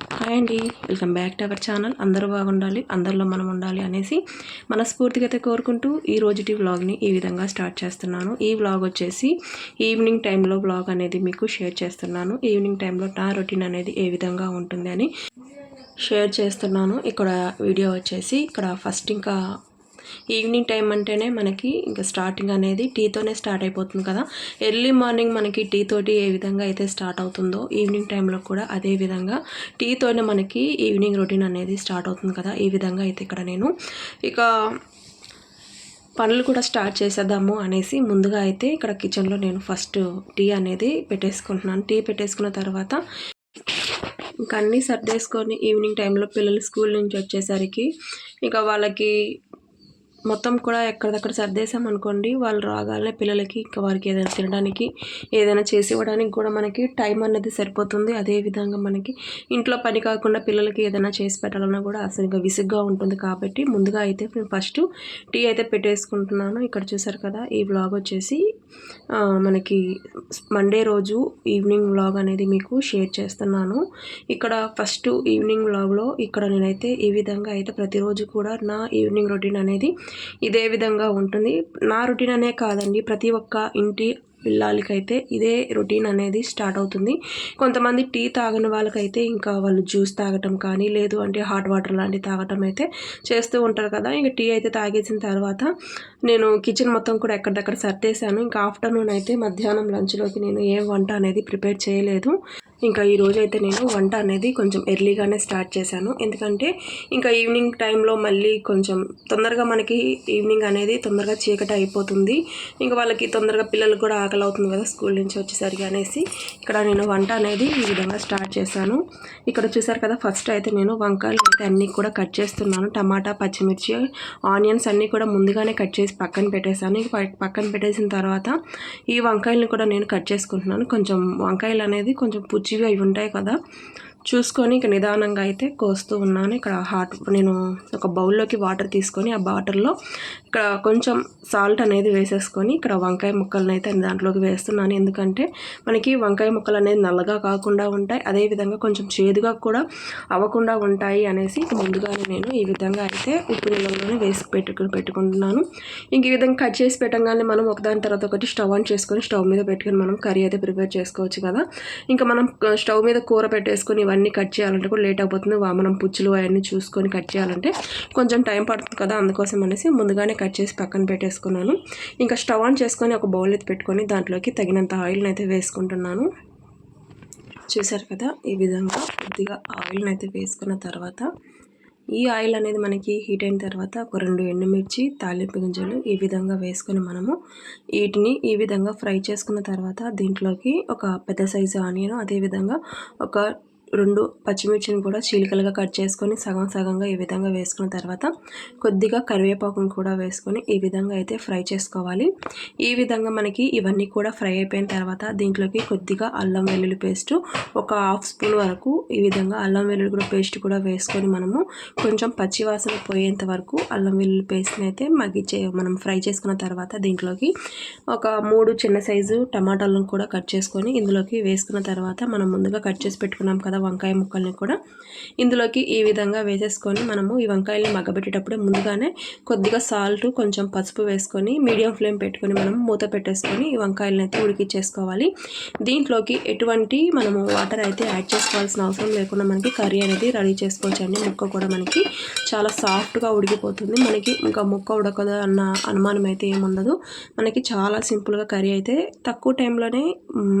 Hi అండి. Welcome back to our channel. అందరూ బాగుండాలి అందరిలో మనం ఉండాలి అనేసి మనస్ఫూర్తిగా అయితే కోరుకుంటూ ఈ రోజుటి వ్లాగ్ని ఈ విధంగా స్టార్ట్ చేస్తున్నాను. ఈ వ్లాగ్ వచ్చేసి ఈవినింగ్ టైంలో వ్లాగ్ అనేది మీకు షేర్ చేస్తున్నాను. ఈవినింగ్ టైంలో నా రొటీన్ అనేది ఏ విధంగా ఉంటుంది అని షేర్ చేస్తున్నాను. ఇక్కడ వీడియో వచ్చేసి ఇక్కడ ఫస్ట్ ఇంకా ఈవినింగ్ టైం అంటేనే మనకి ఇంకా స్టార్టింగ్ అనేది టీతోనే స్టార్ట్ అయిపోతుంది కదా. ఎర్లీ మార్నింగ్ మనకి టీ తోటి ఏ విధంగా అయితే స్టార్ట్ అవుతుందో ఈవినింగ్ టైంలో కూడా అదే విధంగా టీతోనే మనకి ఈవినింగ్ రొటీన్ అనేది స్టార్ట్ అవుతుంది కదా. ఈ విధంగా అయితే ఇక్కడ నేను ఇక పనులు కూడా స్టార్ట్ చేసేద్దాము అనేసి ముందుగా అయితే ఇక్కడ కిచెన్లో నేను ఫస్ట్ టీ అనేది పెట్టేసుకుంటున్నాను. టీ పెట్టేసుకున్న తర్వాత ఇంకా అన్నీ సర్దేసుకొని ఈవినింగ్ టైంలో పిల్లలు స్కూల్ నుంచి వచ్చేసరికి ఇంకా వాళ్ళకి మొత్తం కూడా ఎక్కడిదక్కడ సర్దేశాం అనుకోండి వాళ్ళు రాగానే పిల్లలకి ఇంకా వారికి ఏదైనా తినడానికి ఏదైనా చేసి ఇవ్వడానికి కూడా మనకి టైం అనేది సరిపోతుంది. అదేవిధంగా మనకి ఇంట్లో పని కాకుండా పిల్లలకి ఏదైనా చేసి పెట్టాలన్నా కూడా అసలు ఇంకా విసుగ్గా ఉంటుంది కాబట్టి ముందుగా అయితే నేను ఫస్ట్ టీ అయితే పెట్టేసుకుంటున్నాను. ఇక్కడ చూసారు కదా ఈ వ్లాగ్ వచ్చేసి మనకి మండే రోజు ఈవినింగ్ వ్లాగ్ అనేది మీకు షేర్ చేస్తున్నాను. ఇక్కడ ఫస్ట్ ఈవినింగ్ వ్లాగ్లో ఇక్కడ నేనైతే ఈ విధంగా అయితే ప్రతిరోజు కూడా నా ఈవినింగ్ రొటీన్ అనేది ఇదే విధంగా ఉంటుంది. నా రొటీన్ అనే కాదండి ప్రతి ఒక్క ఇంటి పిల్లలకైతే ఇదే రొటీన్ అనేది స్టార్ట్ అవుతుంది. కొంతమంది టీ తాగని వాళ్ళకైతే ఇంకా వాళ్ళు జ్యూస్ తాగటం కానీ లేదు అంటే హాట్ వాటర్ లాంటివి తాగటం అయితే చేస్తూ ఉంటారు కదా. ఇంకా టీ అయితే తాగేసిన తర్వాత నేను కిచెన్ మొత్తం కూడా ఎక్కడిదక్కడ సర్దేశాను. ఇంకా ఆఫ్టర్నూన్ అయితే మధ్యాహ్నం లంచ్లోకి నేను ఏం వంట అనేది ప్రిపేర్ చేయలేదు. ఇంకా ఈ రోజు అయితే నేను వంట అనేది కొంచెం ఎర్లీగానే స్టార్ట్ చేశాను. ఎందుకంటే ఇంకా ఈవినింగ్ టైంలో మళ్ళీ కొంచెం తొందరగా మనకి ఈవినింగ్ అనేది తొందరగా చీకటి అయిపోతుంది. ఇంకా వాళ్ళకి తొందరగా పిల్లలు కూడా ఆకలి అవుతుంది కదా స్కూల్ నుంచి వచ్చేసరికి అనేసి ఇక్కడ నేను వంట అనేది ఈ విధంగా స్టార్ట్ చేశాను. ఇక్కడ చూసారు కదా ఫస్ట్ అయితే నేను వంకాయలు అయితే అన్నీ కూడా కట్ చేస్తున్నాను. టమాటా పచ్చిమిర్చి ఆనియన్స్ అన్నీ కూడా ముందుగానే కట్ చేసి పక్కన పెట్టేశాను. పక్కన పెట్టేసిన తర్వాత ఈ వంకాయలను కూడా నేను కట్ చేసుకుంటున్నాను. కొంచెం వంకాయలు అనేది కొంచెం పుచ్చి పచ్చివి అవి ఉంటాయి కదా. చూసుకొని ఇక నిదానంగా అయితే కోస్తూ ఉన్నాను. ఇక్కడ హాట్ నేను ఒక బౌల్లోకి వాటర్ తీసుకొని ఆ వాటర్లో ఇక్కడ కొంచెం సాల్ట్ అనేది వేసేసుకొని ఇక్కడ వంకాయ ముక్కలను అయితే దాంట్లోకి వేస్తున్నాను. ఎందుకంటే మనకి వంకాయ ముక్కలు అనేది నల్లగా కాకుండా ఉంటాయి. అదేవిధంగా కొంచెం చేదుగా కూడా అవ్వకుండా ఉంటాయి అనేసి ముందుగానే నేను ఈ విధంగా అయితే ఉప్పు నీళ్ళలోనే వేసి పెట్టుకుని పెట్టుకుంటున్నాను. ఇంక ఈ విధంగా కట్ చేసి పెట్టగానే మనం ఒకదాని తర్వాత ఒకటి స్టవ్ ఆన్ చేసుకొని స్టవ్ మీద పెట్టుకొని మనం కర్రీ అయితే ప్రిపేర్ చేసుకోవచ్చు కదా. ఇంకా మనం స్టవ్ మీద కూర పెట్టేసుకొని అవన్నీ కట్ చేయాలంటే కూడా లేట్ అయిపోతుంది. మనం పుచ్చులు అవన్నీ చూసుకొని కట్ చేయాలంటే కొంచెం టైం పడుతుంది కదా అందుకోసం అనేసి ముందుగానే కట్ చేసి పక్కన పెట్టేసుకున్నాను. ఇంకా స్టవ్ ఆన్ చేసుకొని ఒక బౌల్ అయితే పెట్టుకొని దాంట్లోకి తగినంత ఆయిల్ని అయితే వేసుకుంటున్నాను. చూసారు కదా ఈ విధంగా కొద్దిగా ఆయిల్ని అయితే వేసుకున్న తర్వాత ఈ ఆయిల్ అనేది మనకి హీట్ అయిన తర్వాత ఒక రెండు ఎండుమిర్చి తాలింపు గింజలు ఈ విధంగా వేసుకొని మనము వీటిని ఈ విధంగా ఫ్రై చేసుకున్న తర్వాత దీంట్లోకి ఒక పెద్ద సైజు ఆనియన్ అదేవిధంగా ఒక రెండు పచ్చిమిర్చిని కూడా చీలికలుగా కట్ చేసుకొని సగం సగంగా ఈ విధంగా వేసుకున్న తర్వాత కొద్దిగా కరివేపాకును కూడా వేసుకొని ఈ విధంగా అయితే ఫ్రై చేసుకోవాలి. ఈ విధంగా మనకి ఇవన్నీ కూడా ఫ్రై అయిపోయిన తర్వాత దీంట్లోకి కొద్దిగా అల్లం వెల్లుల్లి పేస్ట్ ఒక హాఫ్ స్పూన్ వరకు ఈ విధంగా అల్లం వెల్లుల్లి కూడా పేస్ట్ కూడా వేసుకొని మనము కొంచెం పచ్చివాసన పోయేంత వరకు అల్లం వెల్లుల్లి పేస్ట్ని అయితే మగ్గిచే మనం ఫ్రై చేసుకున్న తర్వాత దీంట్లోకి ఒక మూడు చిన్న సైజు టమాటాలను కూడా కట్ చేసుకొని ఇందులోకి వేసుకున్న తర్వాత మనం ముందుగా కట్ చేసి పెట్టుకున్నాం కదా వంకాయ ముక్కల్ని కూడా ఇందులోకి ఈ విధంగా వేసేసుకొని మనము ఈ వంకాయల్ని మగ్గబెట్టేటప్పుడు ముందుగానే కొద్దిగా సాల్ట్ కొంచెం పసుపు వేసుకొని మీడియం ఫ్లేమ్ పెట్టుకొని మనం మూత పెట్టేసుకొని ఈ వంకాయలను అయితే ఉడికిచ్చేసుకోవాలి. దీంట్లోకి ఎటువంటి మనము వాటర్ అయితే యాడ్ చేసుకోవాల్సిన అవసరం లేకుండా మనకి కర్రీ అనేది రెడీ చేసుకోవచ్చు అండి ముక్క కూడా మనకి చాలా సాఫ్ట్గా ఉడికిపోతుంది. మనకి ఇంకా ముక్క ఉడకదు అన్న అనుమానం అయితే ఏముండదు. మనకి చాలా సింపుల్గా కర్రీ అయితే తక్కువ టైంలోనే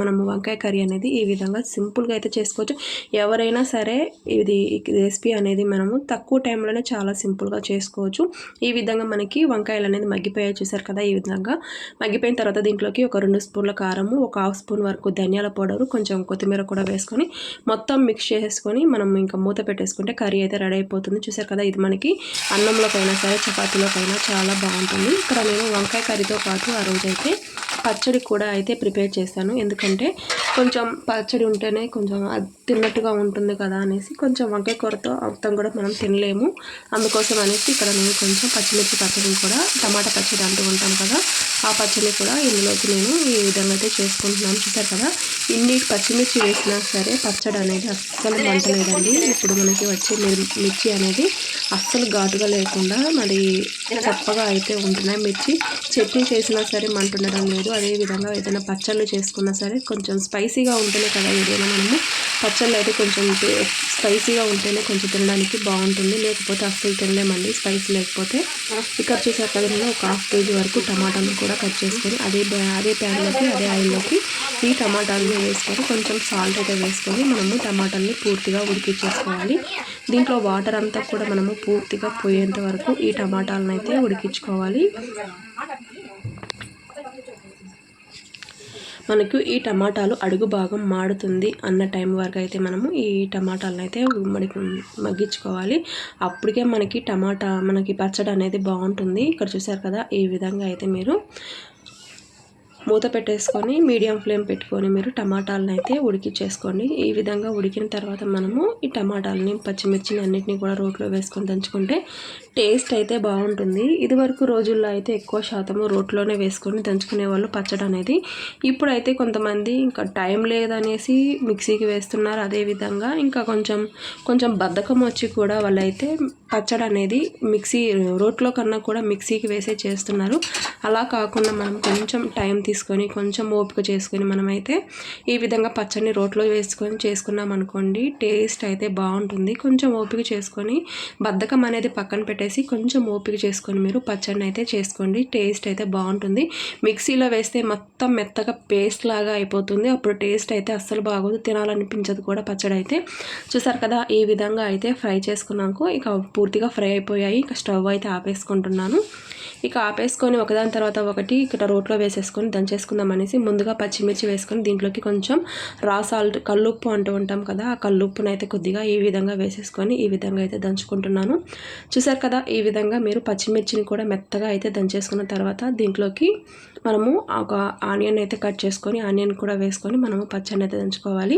మనము వంకాయ కర్రీ అనేది ఈ విధంగా సింపుల్గా అయితే చేసుకోవచ్చు. ఎవరైనా సరే ఇది రెసిపీ అనేది మనము తక్కువ టైంలోనే చాలా సింపుల్గా చేసుకోవచ్చు. ఈ విధంగా మనకి వంకాయలు అనేది మగ్గిపోయాయి చూసారు కదా ఈ విధంగా. మగ్గిపోయిన తర్వాత దీంట్లోకి ఒక రెండు స్పూన్ల కారము ఒక హాఫ్ స్పూన్ వరకు ధనియాల పౌడరు కొంచెం కొత్తిమీర కూడా వేసుకొని మొత్తం మిక్స్ చేసుకొని మనం ఇంకా మూత పెట్టేసుకుంటే కర్రీ అయితే రెడీ అయిపోతుంది. చూసారు కదా ఇది మనకి అన్నంలోకైనా సరే చపాతీలోకైనా చాలా బాగుంటుంది. ఇక్కడ నేను వంకాయ కర్రీతో పాటు ఆ రోజైతే పచ్చడి కూడా అయితే ప్రిపేర్ చేస్తాను ఎందుకంటే కొంచెం పచ్చడి ఉంటేనే కొంచెం తిన్న తిన్నట్టుగా ఉంటుంది కదా అనేసి కొంచెం వంకాయ కూరతో మొత్తం కూడా మనం తినలేము. అందుకోసం అనేసి ఇక్కడ నేను కొంచెం పచ్చిమిర్చి పచ్చడిని కూడా టమాటా పచ్చడి అంటూ ఉంటాం కదా ఆ పచ్చడి కూడా ఇందులోకి నేను ఈ విధంగా అయితే చేసుకుంటున్నాను. చూసారు కదా ఇన్ని పచ్చిమిర్చి వేసినా సరే పచ్చడి అనేది అస్సలు వంటలేదండి ఇప్పుడు మనకి వచ్చే మిర్చి అనేది అస్సలు ఘాటుగా లేకుండా మరి చప్పగా అయితే ఉంటున్నాయి. మిర్చి చట్నీ చేసినా సరే మంటుండడం లేదు. అదేవిధంగా ఏదైనా పచ్చళ్ళు చేసుకున్నా సరే కొంచెం స్పైసీగా ఉంటేనే కదా ఏదైనా మనము పచ్చళ్ళు అయితే కొంచెం స్పైసీగా ఉంటేనే కొంచెం తినడానికి బాగుంటుంది. లేకపోతే అస్సలు తినలేమండి స్పైసీ లేకపోతే. ఇక్కడ చూసాక నేను ఒక హాఫ్ కేజీ వరకు టమాటాలు కూడా కట్ చేసుకొని అదే అదే ప్యాన్లోకి అదే ఆయిల్లోకి ఈ టమాటాలని వేసుకొని కొంచెం సాల్ట్ అయితే వేసుకొని మనము టమాటాలని పూర్తిగా ఉడికించేసుకోవాలి. దీంట్లో వాటర్ అంతా కూడా మనము పూర్తిగా పోయేంత వరకు ఈ టమాటాలను అయితే ఉడికించుకోవాలి. మనకు ఈ టమాటాలు అడుగు భాగం మాడుతుంది అన్న టైం వరకు అయితే మనము ఈ టమాటాలను అయితే మడి మగ్గించుకోవాలి. అప్పటికే మనకి టమాటా మనకి పచ్చడి అనేది బాగుంటుంది. ఇక్కడ చూసారు కదా ఈ విధంగా అయితే మీరు మూత పెట్టేసుకొని మీడియం ఫ్లేమ్ పెట్టుకొని మీరు టమాటాలను అయితే ఉడికిచ్చేసుకోండి. ఈ విధంగా ఉడికిన తర్వాత మనము ఈ టమాటాలని పచ్చిమిర్చిని అన్నింటినీ కూడా రోట్లో వేసుకొని దంచుకుంటే టేస్ట్ అయితే బాగుంటుంది. ఇదివరకు రోజుల్లో అయితే ఎక్కువ శాతము రోట్లోనే వేసుకొని దంచుకునే వాళ్ళు పచ్చడి అనేది. ఇప్పుడైతే కొంతమంది ఇంకా టైం లేదనేసి మిక్సీకి వేస్తున్నారు. అదేవిధంగా ఇంకా కొంచెం కొంచెం బద్ధకం వచ్చి కూడా వాళ్ళైతే పచ్చడి అనేది మిక్సీ రోట్లో కన్నా కూడా మిక్సీకి వేసే చేస్తున్నారు. అలా కాకుండా మనం కొంచెం టైం తీసుకొని కొంచెం ఓపిక చేసుకొని మనమైతే ఈ విధంగా పచ్చడిని రోట్లో వేసుకొని చేసుకున్నాం అనుకోండి టేస్ట్ అయితే బాగుంటుంది. కొంచెం ఓపిక చేసుకొని బద్ధకం అనేది పక్కన పెట్టేసి కొంచెం ఓపిక చేసుకొని మీరు పచ్చడిని అయితే చేసుకోండి. టేస్ట్ అయితే బాగుంటుంది. మిక్సీలో వేస్తే మొత్తం మెత్తగా పేస్ట్ లాగా అయిపోతుంది. అప్పుడు టేస్ట్ అయితే అస్సలు బాగోదు. తినాలనిపించదు కూడా పచ్చడి అయితే. చూసారు కదా ఈ విధంగా అయితే ఫ్రై చేసుకున్నాక ఇక పూర్తిగా ఫ్రై అయిపోయాయి. ఇక స్టవ్ అయితే ఆపేసుకుంటున్నాను. ఇక ఆపేసుకొని ఒకదాని తర్వాత ఒకటి ఇక్కడ రోట్లో వేసేసుకొని దంచేసుకుందాం అనేసి ముందుగా పచ్చిమిర్చి వేసుకొని దీంట్లోకి కొంచెం రా సాల్ట్ కల్లుప్పు అంటూ ఉంటాం కదా ఆ కల్లుప్పును అయితే కొద్దిగా ఈ విధంగా వేసేసుకొని ఈ విధంగా అయితే దంచుకుంటున్నాను. చూసారు కదా ఈ విధంగా మీరు పచ్చిమిర్చిని కూడా మెత్తగా అయితే దంచేసుకున్న తర్వాత దీంట్లోకి మనము ఒక ఆనియన్ అయితే కట్ చేసుకొని ఆనియన్ కూడా వేసుకొని మనము పచ్చడిని అయితే దంచుకోవాలి.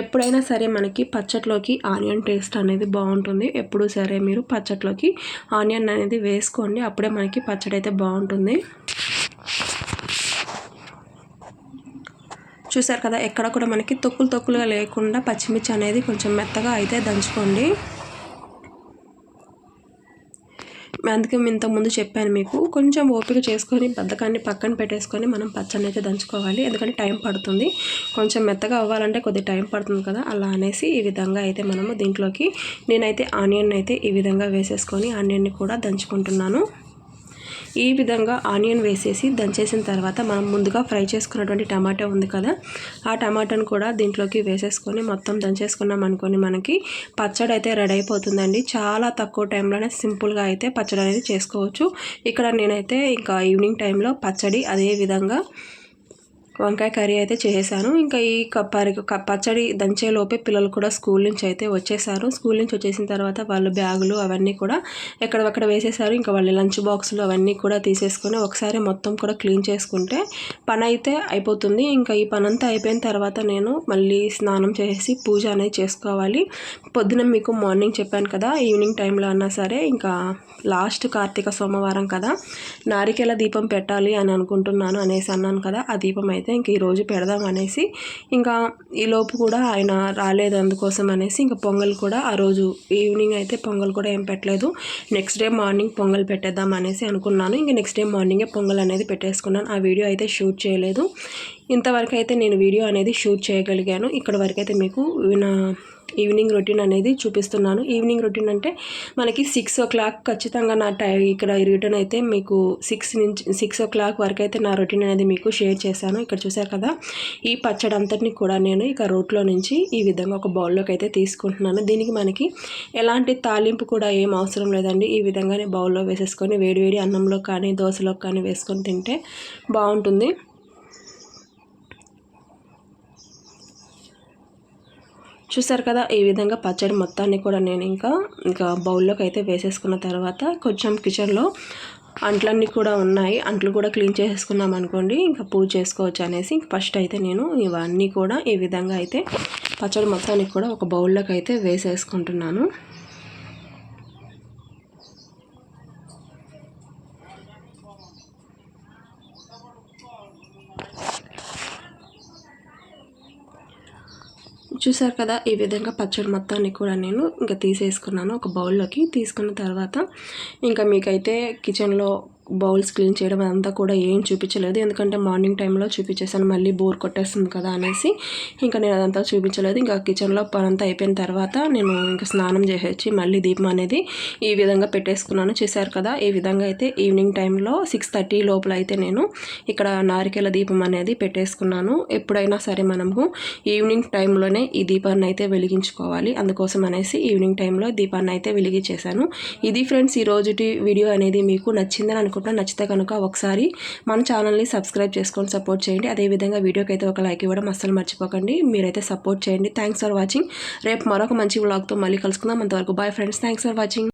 ఎప్పుడైనా సరే మనకి పచ్చట్లోకి ఆనియన్ టేస్ట్ అనేది బాగుంటుంది. ఎప్పుడు సరే మీరు పచ్చట్లోకి ఆనియన్ అనేది వేసుకోండి అప్పుడే మనకి పచ్చడి అయితే బాగుంటుంది. చూసారు కదా ఎక్కడ కూడా మనకి తొక్కులు తొక్కులుగా లేకుండా పచ్చిమిర్చి అనేది కొంచెం మెత్తగా అయితే దంచుకోండి. అందుకే ఇంతకుముందు చెప్పాను మీకు కొంచెం ఓపిక చేసుకొని బద్దకాన్ని పక్కన పెట్టేసుకొని మనం పచ్చని అయితే దంచుకోవాలి. ఎందుకంటే టైం పడుతుంది. కొంచెం మెత్తగా అవ్వాలంటే కొద్ది టైం పడుతుంది కదా అలా అనేసి ఈ విధంగా అయితే మనము దీంట్లోకి నేనైతే ఆనియన్ అయితే ఈ విధంగా వేసేసుకొని ఆనియన్ని కూడా దంచుకుంటున్నాను. ఈ విధంగా ఆనియన్ వేసేసి దంచేసిన తర్వాత మనం ముందుగా ఫ్రై చేసుకున్నటువంటి టమాటా ఉంది కదా ఆ టమాటాను కూడా దీంట్లోకి వేసేసుకొని మొత్తం దంచేసుకున్నాం అనుకొని మనకి పచ్చడి అయితే రెడీ అయిపోతుందండి. చాలా తక్కువ టైంలోనే సింపుల్గా అయితే పచ్చడి అనేది చేసుకోవచ్చు. ఇక్కడ నేనైతే ఇంకా ఈవినింగ్ టైంలో పచ్చడి అదే విధంగా వంకాయ కర్రీ అయితే చేసేసాను. ఇంకా ఈ పరి పచ్చడి దంచేలోపే పిల్లలు కూడా స్కూల్ నుంచి అయితే వచ్చేసారు. స్కూల్ నుంచి వచ్చేసిన తర్వాత వాళ్ళు బ్యాగులు అవన్నీ కూడా ఎక్కడక్కడ వేసేసారు. ఇంకా వాళ్ళ లంచ్ బాక్సులు అవన్నీ కూడా తీసేసుకొని ఒకసారి మొత్తం కూడా క్లీన్ చేసుకుంటే పని అయితే అయిపోతుంది. ఇంకా ఈ పని అంతా అయిపోయిన తర్వాత నేను మళ్ళీ స్నానం చేసి పూజ అనేది చేసుకోవాలి. పొద్దున మీకు మార్నింగ్ చెప్పాను కదా ఈవినింగ్ టైంలో అన్నా సరే ఇంకా లాస్ట్ కార్తీక సోమవారం కదా నారికేల దీపం పెట్టాలి అని అనుకుంటున్నాను అనేసి అన్నాను కదా ఆ దీపం అయితే అయితే ఇంక ఈరోజు పెడదాం అనేసి ఇంకా ఈలోపు కూడా ఆయన రాలేదు అందుకోసం అనేసి ఇంకా పొంగల్ కూడా ఆ రోజు ఈవినింగ్ అయితే పొంగల్ కూడా ఏం పెట్టలేదు. నెక్స్ట్ డే మార్నింగ్ పొంగల్ పెట్టేద్దాం అనేసి అనుకున్నాను. ఇంకా నెక్స్ట్ డే మార్నింగే పొంగల్ అనేది పెట్టేసుకున్నాను. ఆ వీడియో అయితే షూట్ చేయలేదు. ఇంతవరకు అయితే నేను వీడియో అనేది షూట్ చేయగలిగాను. ఇక్కడ వరకు అయితే మీకు నా ఈవినింగ్ రొటీన్ అనేది చూపిస్తున్నాను. ఈవినింగ్ రొటీన్ అంటే మనకి సిక్స్ ఓ క్లాక్ ఖచ్చితంగా నా టై ఇక్కడ రిటర్న్ అయితే మీకు సిక్స్ నుంచి సిక్స్ ఓ క్లాక్ వరకు అయితే నా రొటీన్ అనేది మీకు షేర్ చేశాను. ఇక్కడ చూసారు కదా ఈ పచ్చడి అంతటిని కూడా నేను ఇక రోట్లో నుంచి ఈ విధంగా ఒక బౌల్లోకి అయితే తీసుకుంటున్నాను. దీనికి మనకి ఎలాంటి తాలింపు కూడా ఏం అవసరం లేదండి. ఈ విధంగానే బౌల్లో వేసేసుకొని వేడివేడి అన్నంలో కానీ దోశలో కానీ వేసుకొని తింటే బాగుంటుంది. చూసారు కదా ఈ విధంగా పచ్చడి మొత్తాన్ని కూడా నేను ఇంకా ఇంకా బౌల్లోకి అయితే వేసేసుకున్న తర్వాత కొంచెం కిచెన్లో అంట్లన్నీ కూడా ఉన్నాయి. అంట్లు కూడా క్లీన్ చేసేసుకున్నాం అనుకోండి ఇంకా పూజ చేసుకోవచ్చు అనేసి ఫస్ట్ అయితే నేను ఇవన్నీ కూడా ఈ విధంగా అయితే పచ్చడి మొత్తానికి కూడా ఒక బౌల్లోకి అయితే వేసేసుకుంటున్నాను. చూసారు కదా ఈ విధంగా పచ్చడి మొత్తాన్ని కూడా నేను ఇంకా తీసేసుకున్నాను ఒక బౌల్లోకి. తీసుకున్న తర్వాత ఇంకా మీకైతే కిచెన్లో బౌల్స్ క్లీన్ చేయడం అంతా కూడా ఏం చూపించలేదు. ఎందుకంటే మార్నింగ్ టైంలో చూపించేసాను మళ్ళీ బోర్ కొట్టేస్తుంది కదా అనేసి. ఇంకా నేను అదంతా చూపించలేదు. ఇంకా కిచెన్లో పనంతా అయిపోయిన తర్వాత నేను ఇంకా స్నానం చేసేసి మళ్ళీ దీపం అనేది ఈ విధంగా పెట్టేసుకున్నాను. చేశారు కదా ఈ విధంగా అయితే ఈవినింగ్ టైంలో సిక్స్ థర్టీ లోపల అయితే నేను ఇక్కడ నారికేల దీపం అనేది పెట్టేసుకున్నాను. ఎప్పుడైనా సరే మనము ఈవినింగ్ టైంలోనే ఈ దీపాన్ని అయితే వెలిగించుకోవాలి. అందుకోసం అనేసి ఈవినింగ్ టైంలో దీపాన్ని అయితే వెలిగించేశాను. ఇది ఫ్రెండ్స్ ఈ రోజుటి వీడియో అనేది మీకు నచ్చిందని అనుకుంటున్నాను. అనుకుంటున్నా నచ్చితే కనుక ఒకసారి మన ఛానల్ని సబ్స్క్రైబ్ చేసుకొని సపోర్ట్ చేయండి. అదేవిధంగా వీడియోకి అయితే ఒక లైక్ ఇవ్వడం అస్సలు మర్చిపోకండి. మీరైతే సపోర్ట్ చేయండి. థ్యాంక్స్ ఫర్ వాచింగ్ రేపు మరొక మంచి వ్లాగ్తో మళ్ళీ కలుసుకుందాం. అంతవరకు bye friends thanks for watching